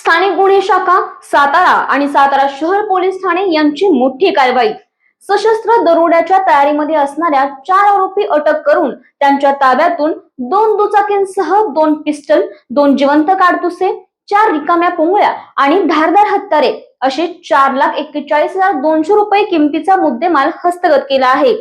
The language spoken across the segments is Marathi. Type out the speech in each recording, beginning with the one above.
स्थानिक गुन्हे शाखा सातारा आणि सातारा शहर पोलीस ठाणे यांची मोठी कारवाई. सशस्त्र दरोड्याच्या तयारीमध्ये असणाऱ्या चार आरोपी अटक करून त्यांच्या ताब्यातून दोन दुचाकींसह दोन पिस्टल दोन जिवंत काडतुसे चार रिकाम्या पोंगळ्या आणि धारदार हत्यारे असे चार लाख एक्केचाळीस हजार दोनशे रुपये किमतीचा मुद्देमाल हस्तगत केला आहे.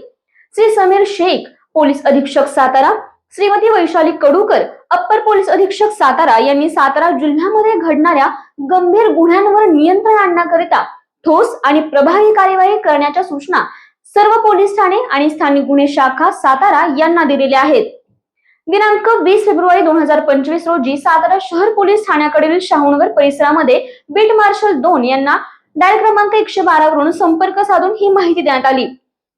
श्री समीर शेख पोलीस अधीक्षक सातारा श्रीमती वैशाली कडूकर अप्पर पोलीस अधीक्षक सातारा यांनी सातारा जिल्ह्यामध्ये घडणाऱ्या गंभीर गुन्ह्यांवर नियंत्रण आणण्याकरिता ठोस आणि प्रभावी कार्यवाही करण्याच्या सूचना सर्व पोलीस ठाणे आणि स्थानिक गुन्हे शाखा सातारा यांना दिलेल्या आहेत. दिनांक वीस फेब्रुवारी दोन हजार पंचवीस रोजी सातारा शहर पोलीस ठाण्याकडील शाहूनगर परिसरामध्ये बीट मार्शल दोन यांना डायल क्रमांक एकशे बारा वरून संपर्क साधून ही माहिती देण्यात आली.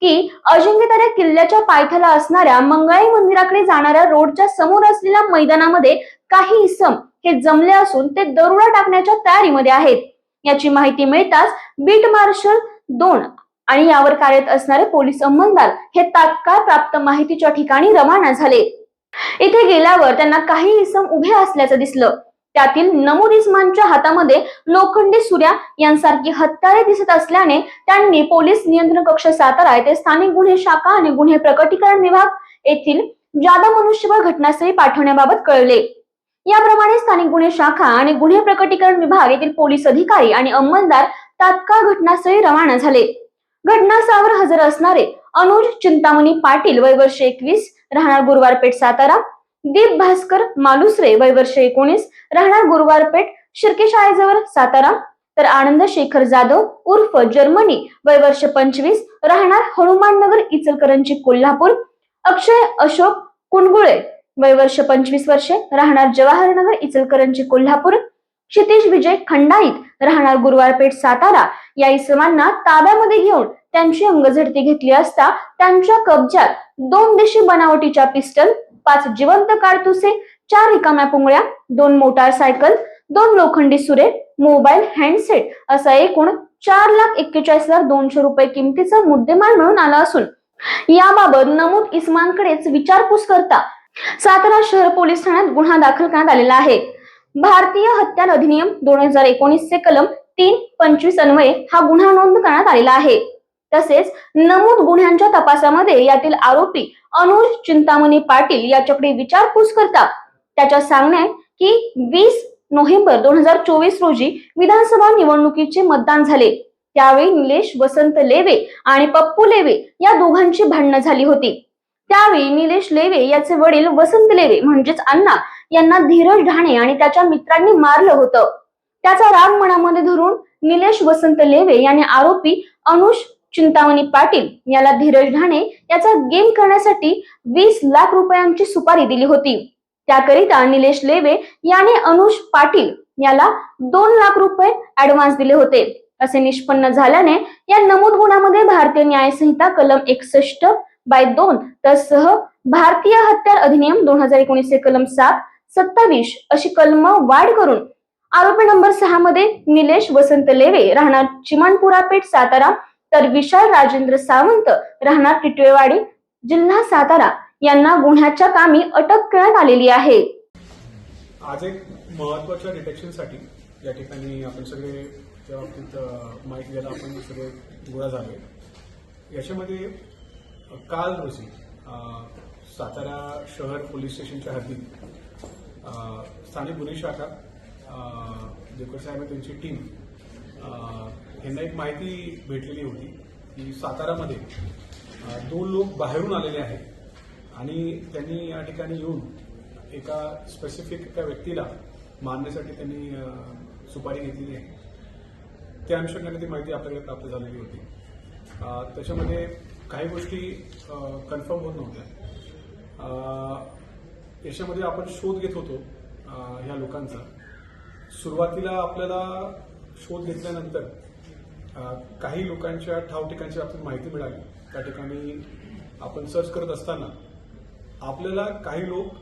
की अजिंक्यतारा किल्ल्याच्या पायथ्याला असणाऱ्या मंगळाई मंदिराकडे जाणाऱ्या रोडच्या समोर असलेल्या मैदानामध्ये काही इसम हे जमले असून ते दरोडा टाकण्याच्या तयारीमध्ये आहेत. याची माहिती मिळताच बीट मार्शल दोन आणि यावर कार्यरत असणारे पोलीस अंमलदार हे तात्काळ प्राप्त माहितीच्या ठिकाणी रवाना झाले. इथे गेल्यावर त्यांना काही इसम उभे असल्याचं दिसलं. त्यातील नमूद इस्मांच्या हातामध्ये लोखंडी सूर्या यांसारखी हत्यारे दिसत असल्याने त्यांनी पोलीस नियंत्रण कक्ष सातारा येथे स्थानिक गुन्हे शाखा आणि गुन्हे प्रकटीकरण विभाग येथील जादा मनुष्यबळ घटनास्थळी पाठवण्याबाबत कळले. याप्रमाणे स्थानिक गुन्हे शाखा आणि गुन्हे प्रकटीकरण विभाग येथील पोलीस अधिकारी आणि अंमलदार तात्काळ घटनास्थळी रवाना झाले. घटनास्थळावर हजर असणारे अनुज चिंतामणी पाटील वय वर्ष एकवीस राहणार गुरुवारपेठ सातारा दीप भास्कर मालुसरे वय वर्ष एकोणीस राहणार गुरुवारपेठ शिर्के शाळेजवळ सातारा. तर आनंद शेखर जाधव उर्फ जर्मनी वय वर्ष पंचवीस राहणार हनुमाननगर इचलकरंजी कोल्हापूर. अक्षय अशोक कुणगुळे वय वर्ष पंचवीस वर्षे राहणार जवाहरनगर इचलकरंजी कोल्हापूर. क्षितिश विजय खंडाईत राहणार गुरुवारपेठ सातारा. या इसमांना ताब्यामध्ये घेऊन त्यांची अंगझडती घेतली असता त्यांच्या कब्जात दोन देशी बनावटीच्या पिस्टल पाच जिवंत कारतुसे चार रिकाम्या पुंगळ्या दोन मोटार सायकल दोन लोखंडी सुरे मोबाईल हँडसेट असा एकूण चार लाख एक्केचाळीस हजार दोनशे रुपये किमतीचा मुद्देमाल मिळून आला असून याबाबत नमूद इस्मांकडेच विचारपूस करता सातारा शहर पोलीस ठाण्यात गुन्हा दाखल करण्यात आलेला आहे. भारतीय हत्या अधिनियम दोन हजार एकोणीसचे कलम तीन पंचवीस अन्वये हा गुन्हा नोंद करण्यात आलेला आहे. तसेच नमूद गुन्ह्यांच्या तपासामध्ये यातील आरोपी अनुज चिंतामणी पाटील याच्याकडे विचारपूस करता त्याच्या सांगण्या की वीस नोव्हेंबर दोन हजार चोवीस रोजी विधानसभा निवडणुकीचे मतदान झाले. त्यावेळी निलेश वसंत लेवे आणि पप्पू लेवे या दोघांची भांडणं झाली होती. त्यावेळी निलेश लेवे याचे वडील वसंत लेवे म्हणजेच अण्णा यांना धीरज ढाणे आणि त्याच्या मित्रांनी मारलं होतं. त्याचा राग मनामध्ये धरून निलेश वसंत लेवे याने आरोपी अनुष चिंतामणी पाटील याला धीरज ढाणे याचा गेम करण्यासाठी वीस लाख रुपयांची सुपारी दिली होती. त्याकरिता निलेश लेवे याने अनुष पाटील याला दोन लाख रुपये ऍडव्हान्स दिले होते. असे निष्पन्न झाल्याने या नमूद गुन्ह्यामध्ये भारतीय न्यायसंहिता कलम एकसष्ट बाय दोन तसह भारतीय हत्यार अधिनियम दोन हजार एकोणीसचे कलम सात सत्तावीस अशी कलम वाढ करून आरोपी नंबर सहा मध्ये निलेश वसंत लेवे राहणार चिमानपुरा पेठ सातारा तर विशाल राजेंद्र सावंत राहणार टिटवेवाडी जिल्हा सातारा. यांना गुन्ह्याच्या कामी अटक करण्यात आलेली आहे. आज एक महत्त्वाच्या डिटेक्शनसाठी या ठिकाणी आपण सगळे त्या बाबतीत माहिती द्यायला आपण सगळे गोळा झाले. याच्यामध्ये काल रोजी सातारा शहर पोलीस स्टेशनच्या हद्दीत स्थानिक गुन्हे शाखा देवकर साहेब त्यांची टीम यांना एक माहिती भेटलेली होती की सातारामध्ये दोन लोक बाहेरून आलेले आहेत आणि त्यांनी या ठिकाणी येऊन एका स्पेसिफिक एका व्यक्तीला मारण्यासाठी त्यांनी सुपारी घेतलेली आहे. त्या अनुषंगाने ती माहिती आपल्याकडे प्राप्त झालेली होती. त्याच्यामध्ये काही गोष्टी कन्फर्म होत नव्हत्या. याच्यामध्ये आपण शोध घेत होतो ह्या लोकांचा. सुरुवातीला आपल्याला शोध घेतल्यानंतर काही लोकांच्या ठाव ठिकाणची आपल्याला माहिती मिळाली. त्या ठिकाणी आपण सर्च करत असताना आपल्याला काही लोक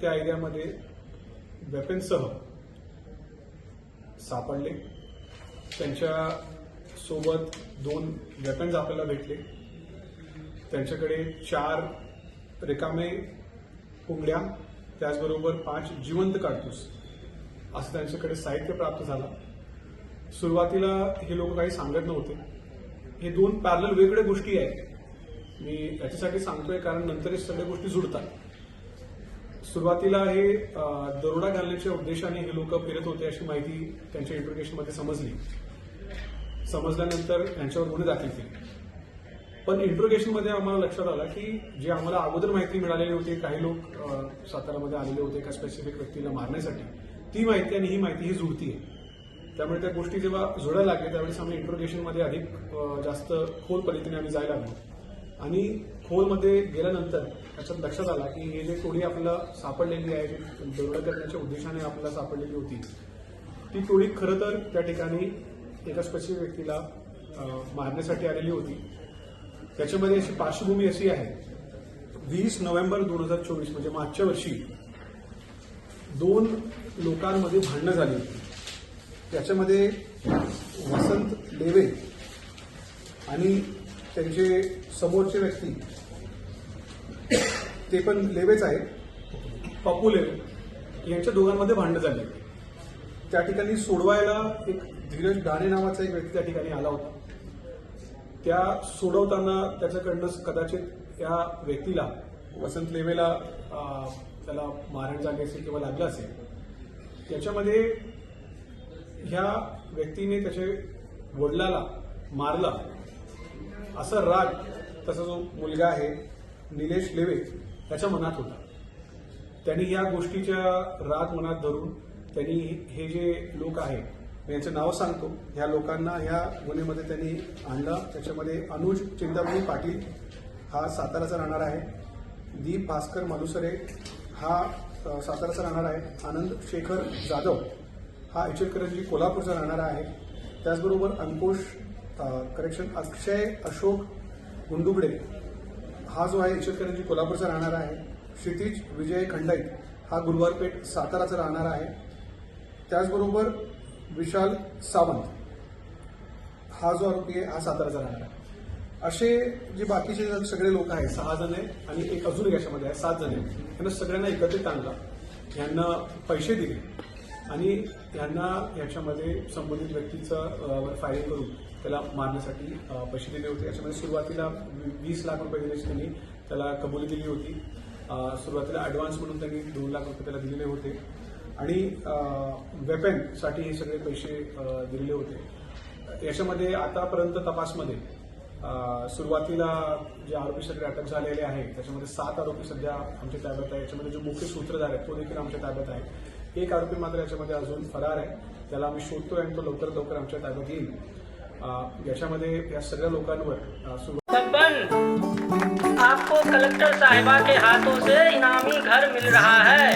त्या एरियामध्ये वेपन्ससह सापडले. त्यांच्यासोबत दोन वेपन्स आपल्याला भेटले. त्यांच्याकडे चार रिकामे पुंगड्या त्याचबरोबर पाच जिवंत काढतोस असं त्यांच्याकडे साहित्य प्राप्त झालं. सुरुवातीला हे लोक काही सांगत नव्हते. हे दोन पॅरल वेगळ्या गोष्टी आहेत. मी याच्यासाठी सांगतोय कारण नंतर हे सगळ्या गोष्टी जुडतात. सुरुवातीला हे दरोडा घालण्याच्या उद्देशाने हे लोक फिरत होते अशी माहिती त्यांच्या इंटरोगेशनमध्ये समजली. समजल्यानंतर त्यांच्यावर गुन्हे दाखल केले. पण इंट्रोगेशनमध्ये आम्हाला लक्षात आलं की जे आम्हाला अगोदर माहिती मिळालेली होती काही लोक सातारामध्ये आलेले होते एका स्पेसिफिक व्यक्तीला मारण्यासाठी. ती माहिती आणि ही माहिती ही जुळतीये. त्यामुळे त्या गोष्टी जेव्हा जुळायला लागल्या त्यावेळेस आम्ही इंट्रोगेशनमध्ये अधिक जास्त खोल पद्धतीने आम्ही जायला लागलो. आणि खोलमध्ये गेल्यानंतर त्याच्यात लक्षात आला की हे जे टोळी आपल्याला सापडलेली आहे जी दरोडा करण्याच्या उद्देशाने आपल्याला सापडलेली होती ती टोळी खरं तर त्या ठिकाणी एका स्पेसिफिक व्यक्तीला मारण्यासाठी आलेली होती. त्याच्यामध्ये अशी पार्श्वभूमी अशी आहे. वीस नोव्हेंबर दोन हजार चोवीस म्हणजे मागच्या वर्षी दोन लोकांमध्ये भांडणं झाली होती. त्याच्यामध्ये वसंत लेवे आणि त्यांचे समोरचे व्यक्ती ते पण लेवेच आहेत. पप्पू लेवे यांच्या दोघांमध्ये भांडणं झाली. त्या ठिकाणी सोडवायला एक धीरज डाणे नावाचा एक व्यक्ती त्या ठिकाणी आला होता. त्या सोडवताना त्याच्याकडनं कदाचित त्या व्यक्तीला वसंत लेवेला त्याला मारण झाली असेल किंवा लागलं असेल. याच्यामध्ये ह्या व्यक्तीने त्याच्या वडिलाला मारला. असा राग तसा जो मुलगा आहे निलेश लेवे त्याच्या मनात होता. त्यांनी या गोष्टीच्या राग मनात धरून त्यांनी हे जे लोक आहेत यांचं नाव सांगतो. ह्या लोकांना ह्या गुन्ह्यामध्ये त्यांनी आणलं. त्याच्यामध्ये अनुज चिंतामणी पाटील हा साताराचा राहणार आहे. दीप भास्कर मालुसरे हा साताराचा राहणार आहे. आनंद शेखर जाधव. हा इचलकरंजी कोल्हापूरचा राहणारा आहे त्याचबरोबर अंकुश करेक्शन अक्षय अशोक गुंडुगडे हा जो आहे इचलकरंजी कोल्हापूरचा राहणारा आहे क्षितिज विजय खंडाईत हा गुरुवारपेठ साताराचा राहणारा आहे. त्याचबरोबर विशाल सावंत हा जो आरोपी आहे हा साताराचा राहणार आहे. असे जे बाकीचे सगळे लोक आहेत सहा जण आहेत आणि एक अजून याच्यामध्ये आहे सात जण आहेत. यांना सगळ्यांना एकत्रित आणला. यांना पैसे दिले. आणि यांना याच्यामध्ये संबंधित व्यक्तीचं वर फायरिंग करून त्याला मारण्यासाठी पैसे दिले होते. याच्यामध्ये सुरुवातीला वीस लाख रुपये दिल्याची त्यांनी. त्याला कबुली दिली होती. सुरुवातीला ॲडव्हान्स म्हणून त्यांनी दोन लाख रुपये त्याला दिलेले होते. आणि वेपनसाठी हे सगळे पैसे दिलेले होते. याच्यामध्ये आतापर्यंत तपासमध्ये सुरुवातीला जे आरोपी सगळे अटक झालेले आहेत त्याच्यामध्ये सात आरोपी सध्या आमच्या ताब्यात आहे याच्यामध्ये जो मुख्य सूत्रधार आहे तो देखील आमच्या ताब्यात आहे. एक आरोपी मात्र याच्यामध्ये अजून फरार आहे. त्याला आम्ही शोधतोय आणि तो लवकरात लवकर आमच्या ताब्यात येईल. याच्यामध्ये या सगळ्या लोकांवर सुरुवात बब्बन आपको कलेक्टर साहिबा के हाथों से इनामी घर मिल रहा है।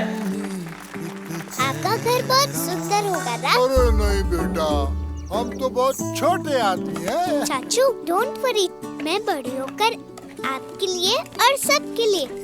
आपका घर बहुत सुंदर होगा ना अरे नहीं बेटा हम तो बहुत छोटे आदमी हैं। चाचू डोंट वरी मैं बड़ी होकर आपके लिए और सबके लिए